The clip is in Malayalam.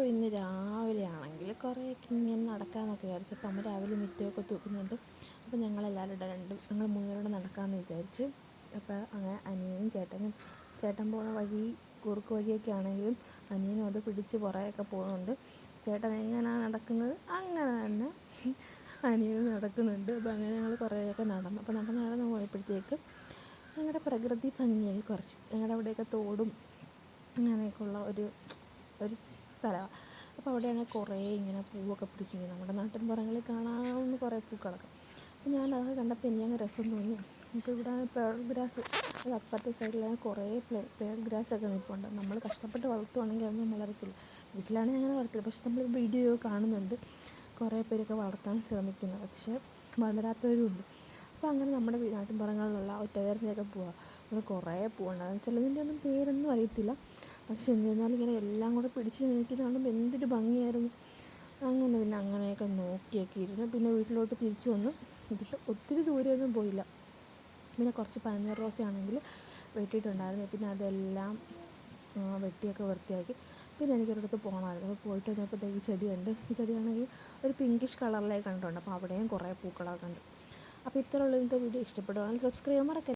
അപ്പോൾ ഇന്ന് രാവിലെ ആണെങ്കിൽ കുറേയൊക്കെ ഇങ്ങനെ നടക്കാമെന്നൊക്കെ വിചാരിച്ചു അപ്പോൾ അമ്മ രാവിലെ മുറ്റമൊക്കെ തൂക്കുന്നുണ്ട്. അപ്പോൾ ഞങ്ങളെല്ലാവരും ഇവിടെ രണ്ടും ഞങ്ങൾ മൂന്നുപേരോട് നടക്കാമെന്ന് വിചാരിച്ച് അപ്പോൾ അങ്ങനെ അനിയനും ചേട്ടനും ചേട്ടൻ പോകുന്ന വഴി കുറുക്ക് വഴിയൊക്കെ ആണെങ്കിലും അനിയനും അത് പിടിച്ച് പുറകെയൊക്കെ പോകുന്നുണ്ട്. ചേട്ടൻ എങ്ങനെയാണ് നടക്കുന്നത്? അങ്ങനെ തന്നെ അനിയനും നടക്കുന്നുണ്ട്. അപ്പോൾ അങ്ങനെ ഞങ്ങൾ കുറേയൊക്കെ നടന്നു. അപ്പോൾ നടന്ന് നടന്ന് പോയപ്പോഴത്തേക്ക് ഞങ്ങളുടെ പ്രകൃതി ഭംഗിയായി കുറച്ച്. ഞങ്ങളുടെ അവിടെയൊക്കെ തോടും അങ്ങനെയൊക്കെയുള്ള ഒരു ഒരു സ്ഥലമാണ് അപ്പോൾ അവിടെയാണ് കുറേ ഇങ്ങനെ പൂവൊക്കെ പിടിച്ചിങ്ങനെ നമ്മുടെ നാട്ടിൻ പുറങ്ങളിൽ കാണാവുന്ന കുറേ പൂക്കളൊക്കെ. അപ്പോൾ ഞാൻ അതൊക്കെ കണ്ടപ്പോൾ എനിക്ക് രസം തോന്നി. നമുക്ക് ഇവിടെ പേൾ ഗ്രാസ് അത് അപ്പുറത്തെ സൈഡിൽ കുറേ പ്ലേ പേൾ ഗ്രാസൊക്കെ നിൽപ്പുണ്ട് നമ്മൾ കഷ്ടപ്പെട്ട് വളർത്തുവാണെങ്കിൽ അതൊന്നും വളർത്തില്ല വീട്ടിലാണെങ്കിൽ അങ്ങനെ വളർത്തില്ല പക്ഷെ നമ്മൾ വീഡിയോ കാണുന്നുണ്ട്. കുറേ പേരൊക്കെ വളർത്താൻ ശ്രമിക്കുന്നു. പക്ഷേ വളരാത്തവരും ഉണ്ട് അപ്പോൾ അങ്ങനെ നമ്മുടെ നാട്ടിൻ പുറങ്ങളിലുള്ള ഒറ്റവേറിന്റെയൊക്കെ പോവാം. അത് കുറേ പൂവുണ്ട്. ചിലതിന്റെ ഒന്നും പേരൊന്നും അറിയത്തില്ല. പക്ഷെ എന്നിരുന്നാലും ഇങ്ങനെ എല്ലാം കൂടെ പിടിച്ച് നിൽക്കുന്നത് കാണുമ്പോൾ എന്തൊരു ഭംഗിയായിരുന്നു. അങ്ങനെ പിന്നെ അങ്ങനെയൊക്കെ നോക്കിയൊക്കെ ഇരുന്ന് പിന്നെ വീട്ടിലോട്ട് തിരിച്ചു വന്നു. വീട്ടിൽ ഒത്തിരി ദൂരെയൊന്നും പോയില്ല. പിന്നെ കുറച്ച് പനീർ റോസയാണെങ്കിൽ വെട്ടിയിട്ടുണ്ടായിരുന്നു. പിന്നെ അതെല്ലാം വെട്ടിയൊക്കെ വൃത്തിയാക്കി. പിന്നെ എനിക്കൊരിടത്ത് പോകണമായിരുന്നു അപ്പോൾ പോയിട്ട് വന്നപ്പോഴത്തേക്ക് ഈ ചെടിയുണ്ട്. ഈ ചെടിയാണെങ്കിൽ ഒരു പിങ്കിഷ് കളറിലേക്ക് കണ്ടിട്ടുണ്ട്. അപ്പോൾ അവിടെയും കുറേ പൂക്കളൊക്കെ ഉണ്ട്. അപ്പോൾ ഇത്രയുള്ള ഇന്നത്തെ വീഡിയോ. ഇഷ്ടപ്പെടുവാണെങ്കിൽ സബ്സ്ക്രൈബ് മറക്കരുത്.